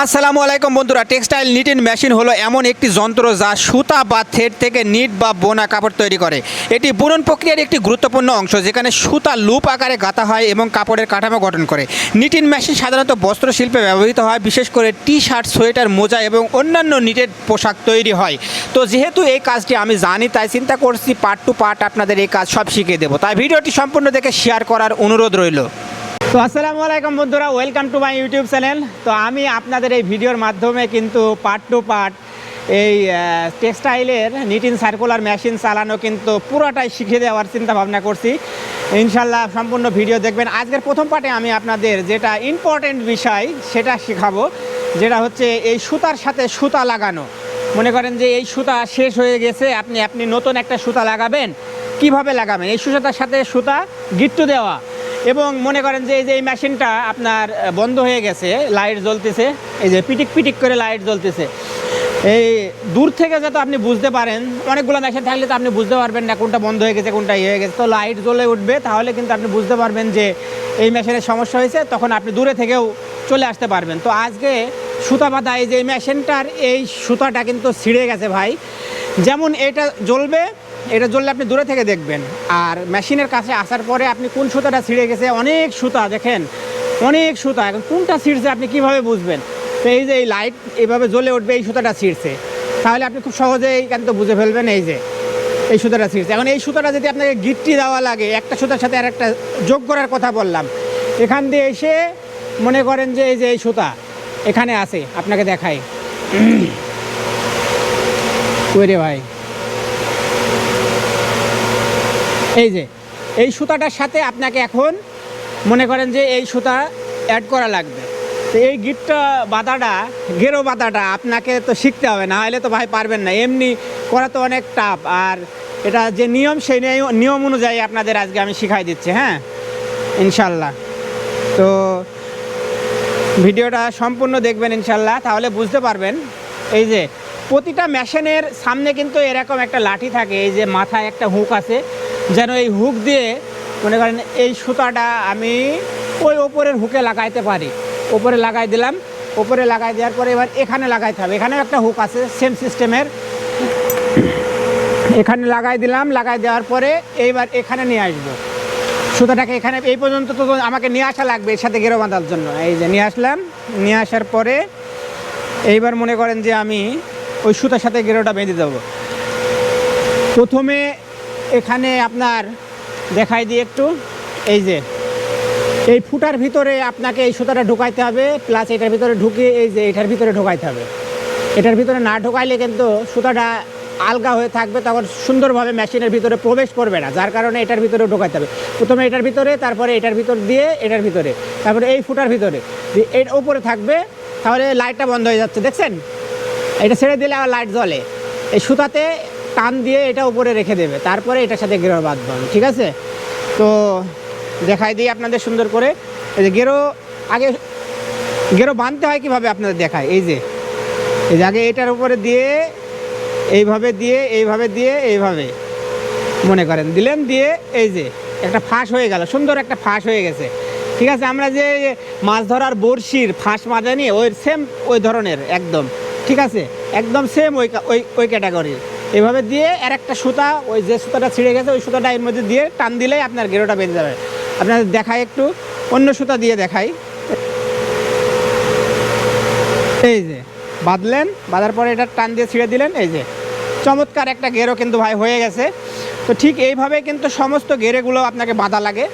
আসসালামু আলাইকুম বন্ধুরা, টেক্সটাইল নিটিন মেশিন হলো এমন একটি যন্ত্র যা সুতা বা থ্রেড থেকে নিট বা বোনা কাপড় তৈরি করে। এটি বুনন প্রক্রিয়ার একটি গুরুত্বপূর্ণ অংশ, যেখানে সুতা লুপ আকারে গাঁথা হয় এবং কাপড়ের কাঠামো গঠন করে। নিটিন মেশিন সাধারণত বস্ত্র শিল্পে ব্যবহৃত হয়, বিশেষ করে টি শার্ট সোয়েটার মোজা এবং অন্যান্য নিটের পোশাক তৈরি হয়। তো যেহেতু এই কাজটি আমি জানি, তাই চিন্তা করছি পার্ট টু পার্ট আপনাদের এই কাজ সব শিখিয়ে দেবো। তাই ভিডিওটি সম্পূর্ণ দেখে শেয়ার করার অনুরোধ রইল। তো আসসালামু আলাইকুম বন্ধুরা welcome to my YouTube channel তো আমি আপনাদের এই ভিডিওর মাধ্যমে কিন্তু পার্ট টু পার্ট এই টেক্সটাইলের নিটিন সার্কুলার মেশিন চালানো কিন্তু পুরোটাই শিখে দেওয়ার চিন্তা ভাবনা করছি। ইনশাল্লাহ সম্পূর্ণ ভিডিও দেখবেন। আজকের প্রথম পার্টে আমি আপনাদের যেটা ইম্পর্টেন্ট বিষয় সেটা শেখাবো, যেটা হচ্ছে এই সুতার সাথে সুতা লাগানো। মনে করেন যে এই সুতা শেষ হয়ে গেছে, আপনি আপনি নতুন একটা সুতা লাগাবেন, কীভাবে লাগাবেন? এই সুতার সাথে সুতা গিট্টু দেওয়া। এবং মনে করেন যে এই যে এই মেশিনটা আপনার বন্ধ হয়ে গেছে, লাইট জ্বলতেছে, এই যে পিটিক পিটিক করে লাইট জ্বলতেছে। এই দূর থেকে যাতে আপনি বুঝতে পারেন, অনেকগুলো মেশিন থাকলে তো আপনি বুঝতে পারবেন না কোনটা বন্ধ হয়ে গেছে, কোনটা ইয়ে হয়ে গেছে। তো লাইট জ্বলে উঠবে, তাহলে কিন্তু আপনি বুঝতে পারবেন যে এই মেশিনের সমস্যা হয়েছে, তখন আপনি দূরে থেকেও চলে আসতে পারবেন। তো আজকে সুতা বাঁধা, এই যে মেশিনটার এই সুতাটা কিন্তু ছিঁড়ে গেছে ভাই। যেমন এটা জ্বলবে এটা জ্বললে আপনি দূরে থেকে দেখবেন। আর মেশিনের কাছে আসার পরে আপনি কোন সুতাটা ছিঁড়ে গেছে, অনেক সুতা দেখেন, অনেক সুতা। এখন কোনটা ছিঁড়ছে আপনি কীভাবে বুঝবেন? তো এই যে এই লাইট এইভাবে জ্বলে উঠবে, এই সুতাটা ছিঁড়ছে। তাহলে আপনি খুব সহজেই তো বুঝে ফেলবেন এই যে, এই সুতাটা ছিঁড়ছে। এখন এই সুতাটা যদি আপনাকে গিট্টি দেওয়া লাগে, একটা সুতার সাথে আর একটা যোগ করার কথা বললাম, এখান দিয়ে এসে মনে করেন যে এই যে এই সুতা এখানে আছে, আপনাকে দেখাই। ওরে ভাই? এই যে, এই সুতাটার সাথে আপনাকে এখন মনে করেন যে এই সুতা অ্যাড করা লাগবে। তো এই গিটটা বাঁধাটা, গেরো বাঁধাটা আপনাকে তো শিখতে হবে, না হলে তো ভাই পারবেন না। এমনি করা তো অনেক টাফ আর এটা যে নিয়ম, সেই নিয়ম- অনুযায়ী আপনাদের আজকে আমি শিখাই দিচ্ছি হ্যাঁ? ইনশাল্লাহ। তো ভিডিওটা সম্পূর্ণ দেখবেন ইনশাল্লাহ, তাহলে বুঝতে পারবেন। এই যে, প্রতিটা মেশিনের সামনে কিন্তু এরকম একটা লাঠি থাকে, এই যে মাথায় একটা হুক আছে যেন এই হুক দিয়ে মনে করেন এই সুতাটা আমি ওই ওপরের হুকে লাগাইতে পারি। ওপরে লাগাই দিলাম। ওপরে লাগাই দেওয়ার পরে এবার এখানে লাগাইতে হবে। এখানেও একটা হুক আছে সেম সিস্টেমের এখানে লাগাই দিলাম, লাগাই দেওয়ার পরে এইবার এখানে নিয়ে আসব। সুতাটাকে এখানে, এই পর্যন্ত তো আমাকে নিয়ে আসা লাগবে এর সাথে গেরো বাঁধার জন্য। এই যে নিয়ে আসলাম, নিয়ে আসার পরে এইবার মনে করেন যে আমি ওই সুতার সাথে গেরোটা বেঁধে দেবো। প্রথমে এখানে আপনার দেখাই দিই একটু। এই যে, এই ফুটার ভিতরে আপনাকে এই সুতাটা ঢুকাইতে হবে প্লাস এটার ভিতরে ঢুকিয়ে এই যে এটার ভিতরে ঢুকাইতে হবে। এটার ভিতরে না ঢুকাইলে কিন্তু সুতাটা আলগা হয়ে থাকবে, তখন সুন্দরভাবে মেশিনের ভিতরে প্রবেশ করবে না, যার কারণে এটার ভিতরে ঢোকাইতে হবে। প্রথমে এটার ভিতরে, তারপরে এটার ভিতর দিয়ে এটার ভিতরে, তারপরে এই ফুটার ভিতরে এর ওপরে থাকবে, তাহলে লাইটটা বন্ধ হয়ে যাচ্ছে, দেখছেন? এটা ছেড়ে দিলে আবার লাইট জ্বলে। এই সুতাতে টান দিয়ে এটা উপরে রেখে দেবে। তারপরে এটার সাথে গেরো বাঁধবে ঠিক আছে? তো দেখাই দিই আপনাদের সুন্দর করে। এই যে গেরো, আগে গেরো বাঁধতে হয় কীভাবে আপনাদের দেখায় এই যে এই যে আগে এটার উপরে দিয়ে, এইভাবে দিয়ে এইভাবে দিয়ে, এইভাবে, মনে করেন, দিলেন, দিয়ে এই যে একটা ফাঁস হয়ে গেল, সুন্দর একটা ফাঁস হয়ে গেছে। ঠিক আছে, আমরা যে মাছ ধরার বড়শির ফাঁস মাজানি, ওই সেম ওই ধরনের, একদম, ঠিক আছে? একদম সেম ওই ওই ওই ক্যাটাগরির এইভাবে দিয়ে আর একটা সুতা, ওই যে সুতাটা ছিঁড়ে গেছে, ওই সুতাটা এর মধ্যে দিয়ে টান দিলেই আপনার গেরোটা বেঁধে যাবে। আপনাদের দেখাই একটু, অন্য সুতা দিয়ে দেখাই। এই যে, বাঁধলেন, বাঁধার পরে এটা টান দিয়ে ছিঁড়ে দিলেন, এই যে। চমৎকার একটা গেরো কিন্তু ভাই হয়ে গেছে। তো ঠিক এইভাবে কিন্তু সমস্ত গেরেগুলো আপনাকে বাঁধা লাগে।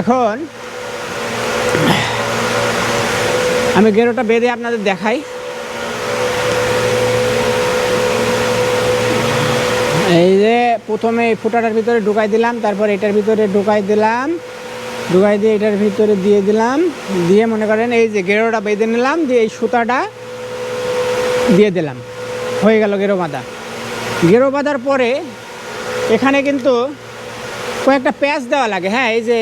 এখন, আমি গেরোটা বেঁধে আপনাদের দেখাই। এই যে প্রথমে এই ফুটাটার ভিতরে ঢুকাই দিলাম, তারপর এটার ভিতরে ঢুকাই দিলাম, ঢুকাই দিয়ে এটার ভিতরে দিয়ে দিলাম, দিয়ে মনে করেন এই যে গেরোটা বেঁধে নিলাম, দিয়ে এই সুতাটা দিয়ে দিলাম। হয়ে গেল গেরো বাঁধা। গেরো বাঁধার পরে এখানে কিন্তু কয়েকটা প্যাচ দেওয়া লাগে হ্যাঁ এই যে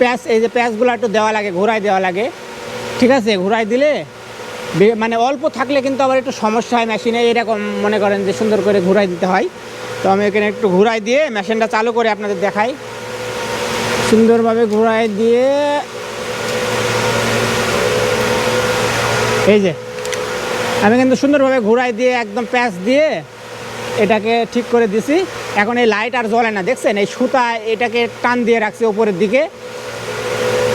প্যাচ, এই যে প্যাচগুলো একটু দেওয়া লাগে ঘোরাই দেওয়া লাগে। ঠিক আছে ঘোরাই দিলে মানে অল্প থাকলে কিন্তু আবার একটু সমস্যা হয় মেশিনে এরকম মনে করেন যে সুন্দর করে ঘোরাই দিতে হয়। তো আমি এখানে একটু ঘোরাই দিয়ে মেশিনটা চালু করে আপনাদের দেখাই। সুন্দরভাবে ঘোরাই দিয়ে এই যে, আমি কিন্তু সুন্দরভাবে ঘুরাই দিয়ে একদম প্যাচ দিয়ে এটাকে ঠিক করে দিছি। এখন এই লাইট আর জ্বলে না, দেখছেন? এই সুতা এটাকে টান দিয়ে রাখছে উপরের দিকে।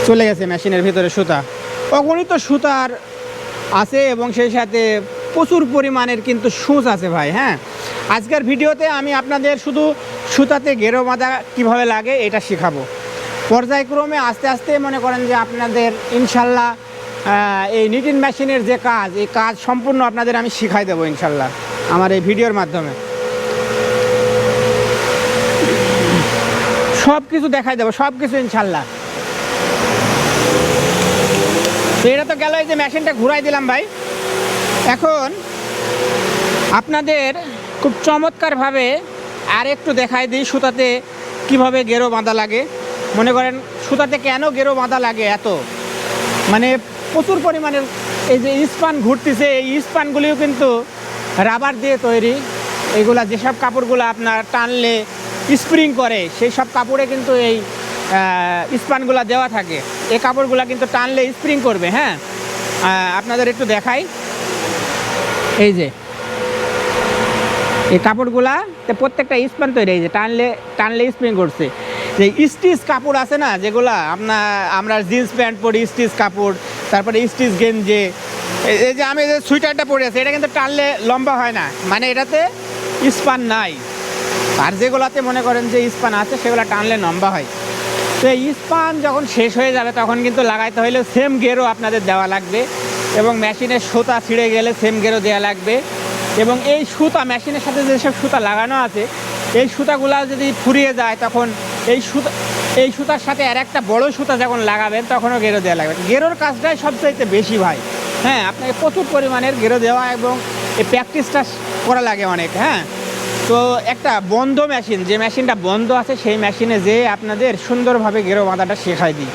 চলে গেছে মেশিনের ভিতরে সুতা। তখনই তো সুতার আছে এবং সেই সাথে প্রচুর পরিমাণের কিন্তু সুচ আছে ভাই হ্যাঁ? আজকের ভিডিওতে আমি আপনাদের শুধু সুতাতে গেরো বাঁধা কীভাবে লাগে এটা শেখাবো। পর্যায়ক্রমে আস্তে আস্তে মনে করেন যে আপনাদের ইনশাল্লাহ এই নিটিন মেশিনের যে কাজ, এই কাজ সম্পূর্ণ আপনাদের আমি শিখাই দেবো ইনশাল্লাহ আমার এই ভিডিওর মাধ্যমে। সব কিছু দেখাই দেবো সব কিছু ইনশাল্লাহ। তো এটা তো গেল এই যে মেশিনটা ঘুরাই দিলাম ভাই। এখন আপনাদের খুব চমৎকারভাবে আর একটু দেখাই দিই সুতাতে কীভাবে গেরো বাঁধা লাগে। মনে করেন সুতাতে কেন গেরো বাঁধা লাগে এত? মানে প্রচুর পরিমাণের এই যে ইস্পান ঘুরতেছে, এই ইস্পানগুলিও কিন্তু রাবার দিয়ে তৈরি। এগুলা যেসব কাপড়গুলো আপনার টানলে স্প্রিং করে, সেই সব কাপড়ে কিন্তু এই স্পানগুলা দেওয়া থাকে। এই কাপড়গুলো কিন্তু টানলে স্প্রিং করবে হ্যাঁ? আপনাদের একটু দেখাই। এই যে। এই কাপড়গুলা প্রত্যেকটা স্পান তৈরি, এই যে টানলে টানলে স্প্রিং করছে। যে স্টিচ কাপড় আছে না, যেগুলা আপনার আমরা জিন্স প্যান্ট পরি, স্টিচ কাপড়, তারপরে স্টিচ গেঞ্জে এই যে আমি যে সুইটারটা পরে আছি, এটা কিন্তু টানলে লম্বা হয় না। মানে এটাতে স্পান নাই। আর যেগুলাতে মনে করেন যে স্পান আছে, সেগুলো টানলে লম্বা হয়। তো এই স্পান যখন শেষ হয়ে যাবে, তখন কিন্তু লাগাইতে হলে সেম গেরও আপনাদের দেওয়া লাগবে এবং মেশিনের সুতা ছিঁড়ে গেলে সেম গেরও দেওয়া লাগবে এবং এই সুতা মেশিনের সাথে যেসব সুতা লাগানো আছে, এই সুতাগুলা যদি ফুরিয়ে যায়, তখন এই সুতা, এই সুতার সাথে আর একটা বড় সুতা যখন লাগাবেন, তখনও গেরো দেওয়া লাগবে। গেরোর কাজটাই সবচাইতে বেশি ভাই। হ্যাঁ আপনাকে প্রচুর পরিমাণের গেরো দেওয়া এবং এই প্র্যাকটিসটা করা লাগে অনেক হ্যাঁ? তো একটা বন্ধ মেশিন, যে মেশিনটা বন্ধ আছে, সেই মেশিনে যে আপনাদের সুন্দরভাবে গেরো বাঁধাটা শেখাই দিই।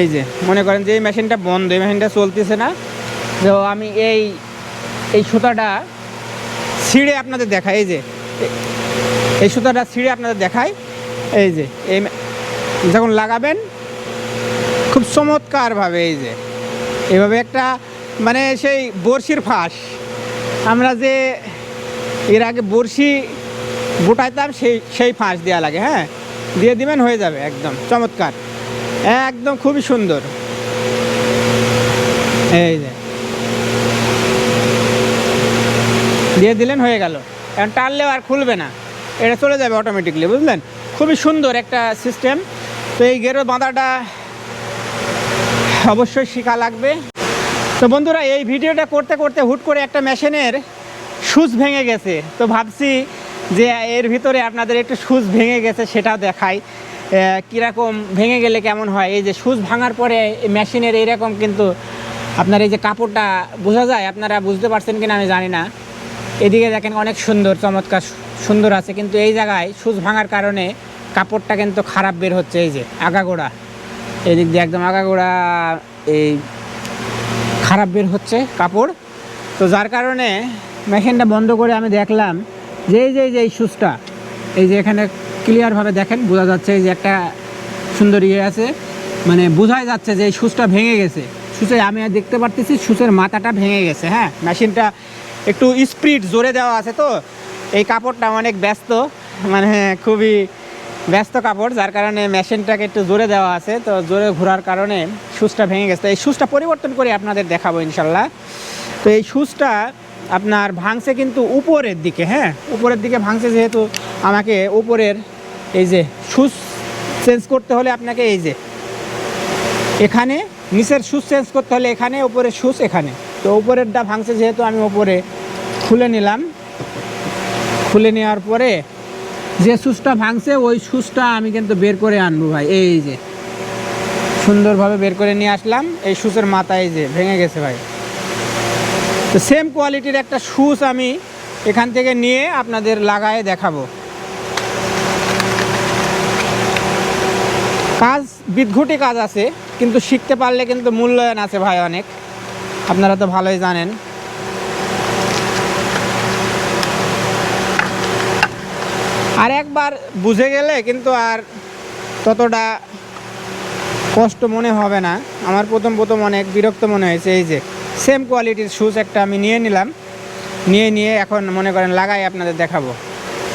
এই যে, মনে করেন যে এই মেশিনটা বন্ধ, এই মেশিনটা চলতেছে না। তো আমি এই এই সুতাটা ছিঁড়ে আপনাদের দেখাই, এই যে, এই সুতাটা ছিঁড়ে আপনাদের দেখাই। এই যে, এই যখন লাগাবেন, খুব চমৎকারভাবে, এই যে, এভাবে একটা মানে সেই বড়শির ফাঁস। আমরা যে এর আগে বড়শি গোটাইতাম, সেই সেই ফাঁস দেওয়া লাগে হ্যাঁ? দিয়ে দিবেন, হয়ে যাবে একদম, চমৎকার। একদম খুবই সুন্দর। এই যে। দিয়ে দিলেন, হয়ে গেল। এখন টানলেও আর খুলবে না। এটা চলে যাবে অটোমেটিকলি বুঝলেন? খুবই সুন্দর একটা সিস্টেম তো এই গেরো বাঁধাটা অবশ্যই শেখা লাগবে। তো বন্ধুরা, এই ভিডিওটা করতে করতে হুট করে একটা মেশিনের সুচ ভেঙে গেছে। তো ভাবছি যে এর ভিতরে আপনাদের একটু সুচ ভেঙে গেছে সেটাও দেখাই। কীরকম ভেঙে গেলে কেমন হয়? এই যে সুচ ভাঙার পরে মেশিনের এইরকম কিন্তু আপনার এই যে কাপড়টা বোঝা যায়? আপনারা বুঝতে পারছেন কিনা আমি জানি না। এদিকে দেখেন অনেক সুন্দর, চমৎকার, সুন্দর আছে। কিন্তু এই জায়গায় সুচ ভাঙার কারণে কাপড়টা কিন্তু খারাপ বের হচ্ছে। এই যে আগাগোড়া, এদিক দিয়ে একদম আগাগোড়া এই খারাপ বের হচ্ছে কাপড়। তো যার কারণে মেশিনটা বন্ধ করে আমি দেখলাম যে যে যে এই সুচটা, এই যে এখানে ক্লিয়ারভাবে দেখেন, বোঝা যাচ্ছে এই যে একটা সুন্দর ইয়ে আছে। মানে বোঝাই যাচ্ছে যে এই সুচটা ভেঙে গেছে। সুচে আমি দেখতে পারতেছি সুচের মাথাটা ভেঙে গেছে হ্যাঁ? মেশিনটা একটু স্পিড জোরে দেওয়া আছে তো। এই কাপড়টা অনেক ব্যস্ত মানে খুবই ব্যস্ত কাপড়, যার কারণে মেশিনটাকে একটু জোরে দেওয়া আছে। তো জোরে ঘোরার কারণে সুচটা ভেঙে গেছে। এই সুচটা পরিবর্তন করে আপনাদের দেখাবো ইনশাল্লাহ। তো এই সুচটা আপনার ভাঙছে কিন্তু উপরের দিকে হ্যাঁ? উপরের দিকে ভাঙছে যেহেতু আমাকে উপরের এই যে সুচ চেঞ্জ করতে হলে আপনাকে এই যে এখানে, নিচের সুচ চেঞ্জ করতে হলে এখানে, উপরের সুচ এখানে। তো উপরেরটা ভাঙছে যেহেতু আমি উপরে খুলে নিলাম। খুলে নেওয়ার পরে যে সুচটা ভাঙছে, ওই সুচটা আমি কিন্তু বের করে আনব ভাই। এই যে সুন্দরভাবে বের করে নিয়ে আসলাম। এই সুচের মাথায় যে ভেঙে গেছে ভাই। তো সেম কোয়ালিটির একটা সুচ আমি এখান থেকে নিয়ে আপনাদের লাগায় দেখাবো। কাজ, বিদঘুটি কাজ আছে, কিন্তু শিখতে পারলে কিন্তু মূল্যায়ন আছে ভাই অনেক। আপনারা তো ভালোই জানেন। আর একবার বুঝে গেলে কিন্তু আর ততটা কষ্ট মনে হবে না। আমার প্রথম প্রথম অনেক বিরক্ত মনে হয়েছে এই যে। সেম কোয়ালিটির শুজ একটা আমি নিয়ে নিলাম। নিয়ে নিয়ে এখন মনে করেন লাগাই আপনাদের দেখাবো।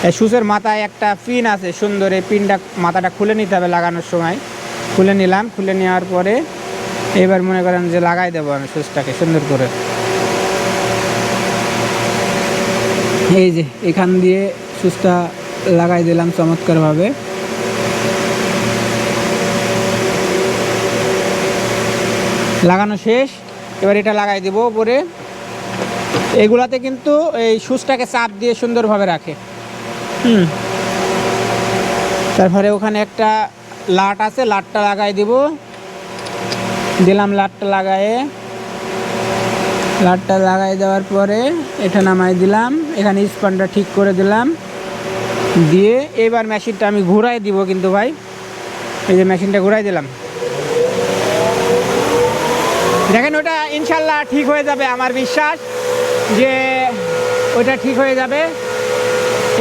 এই শুজের মাথায় একটা পিন আছে, সুন্দর এই পিনটা মাথাটা খুলে নিতে হবে লাগানোর সময়। খুলে নিলাম, খুলে নেওয়ার পরে এবার মনে করেন যে লাগাই দেবো আমি শুজটাকে সুন্দর করে। এই যে এখান দিয়ে সুচটা লাগাই দিলাম চমৎকারভাবে। লাগানো শেষ। এবার এটা লাগাই দেবো উপরে। এগুলাতে কিন্তু এই সুচটাকে চাপ দিয়ে সুন্দরভাবে রাখে। হুম। তারপরে ওখানে একটা লাট আছে, লাটটা লাগাই দিব। দিলাম লাটটা লাগায়ে। লাটটা লাগাই দেওয়ার পরে এটা নামাই দিলাম। এখানে স্পানটা ঠিক করে দিলাম। দিয়ে এবার মেশিনটা আমি ঘুরাই দিব কিন্তু ভাই। এই যে মেশিনটা ঘুরাই দিলাম। দেখেন, ওটা ইনশাল্লাহ ঠিক হয়ে যাবে, আমার বিশ্বাস যে ওটা ঠিক হয়ে যাবে।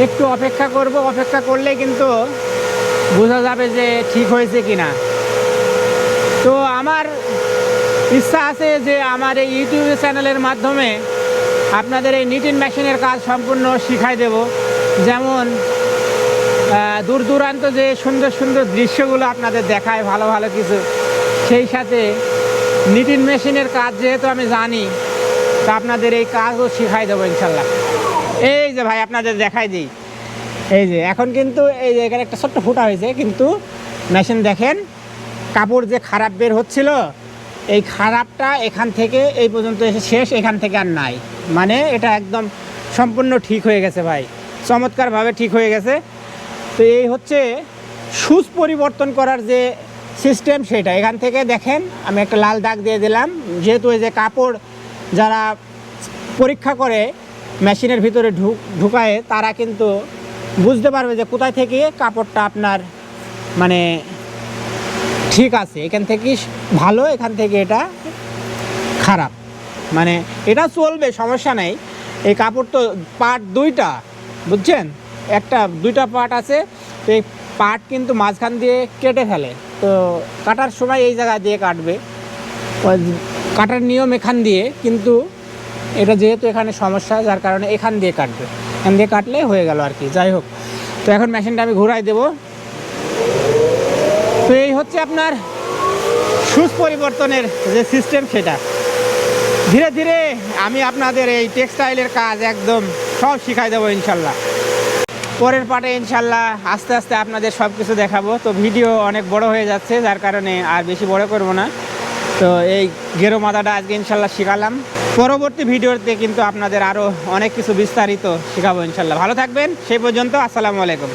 একটু অপেক্ষা করব, অপেক্ষা করলে কিন্তু বোঝা যাবে যে ঠিক হয়েছে কি না তো আমার ইচ্ছা আছে যে আমার এই ইউটিউব চ্যানেলের মাধ্যমে আপনাদের এই নিটিন মেশিনের কাজ সম্পূর্ণ শিখাই দেব। যেমন দূর দূরান্ত যে সুন্দর সুন্দর দৃশ্যগুলো আপনাদের দেখায়, ভালো ভালো কিছু, সেই সাথে নিটিন মেশিনের কাজ যেহেতু আমি জানি, তা আপনাদের এই কাজও শিখাই দেবো ইনশাল্লাহ। এই যে ভাই, আপনাদের দেখাই দিই। এই যে, এখন কিন্তু এই যে এখানে একটা ছোট্ট ফুটা হয়েছে, কিন্তু মেশিন দেখেন, কাপড় যে খারাপ বের হচ্ছিল, এই খারাপটা এখান থেকে এই পর্যন্ত এসে শেষ, এখান থেকে আর নাই। মানে এটা একদম সম্পূর্ণ ঠিক হয়ে গেছে ভাই, চমৎকারভাবে ঠিক হয়ে গেছে। তো এই হচ্ছে সুচ পরিবর্তন করার যে সিস্টেম সেটা। এখান থেকে দেখেন, আমি একটা লাল দাগ দিয়ে দিলাম। যেহেতু এই যে কাপড় যারা পরীক্ষা করে মেশিনের ভিতরে ঢুক ঢুকায়, তারা কিন্তু বুঝতে পারবে যে কোথায় থেকে কাপড়টা আপনার মানে ঠিক আছে। এখান থেকে ভালো, এখান থেকে এটা খারাপ। মানে এটা চলবে, সমস্যা নেই। এই কাপড় তো পার্ট দুইটা, বুঝছেন? একটা, দুইটা পার্ট আছে। তো এই পার্ট কিন্তু মাঝখান দিয়ে কেটে ফেলে। তো কাটার সময় এই জায়গা দিয়ে কাটবে। কাটার নিয়ম এখান দিয়ে, কিন্তু এটা যেহেতু এখানে সমস্যা, যার কারণে এখান দিয়ে কাটবে। এখান দিয়ে কাটলে হয়ে গেল আর কি, যাই হোক। তো এখন মেশিনটা আমি ঘুরাই দেবো। তো এই হচ্ছে আপনার সুচ পরিবর্তনের যে সিস্টেম সেটা। ধীরে ধীরে আমি আপনাদের এই টেক্সটাইলের কাজ একদম সব শিখাই দেবো ইনশাল্লাহ। পরের পাটে ইনশাল্লাহ আস্তে আস্তে আপনাদের সব কিছু দেখাবো। তো ভিডিও অনেক বড় হয়ে যাচ্ছে, যার কারণে আর বেশি বড় করব না। তো এই গেরো মাথাটা আজকে ইনশাল্লাহ শিখালাম। পরবর্তী ভিডিওতে কিন্তু আপনাদের আরও অনেক কিছু বিস্তারিত শেখাবো ইনশাল্লাহ ভালো থাকবেন, সেই পর্যন্ত আসসালামু আলাইকুম।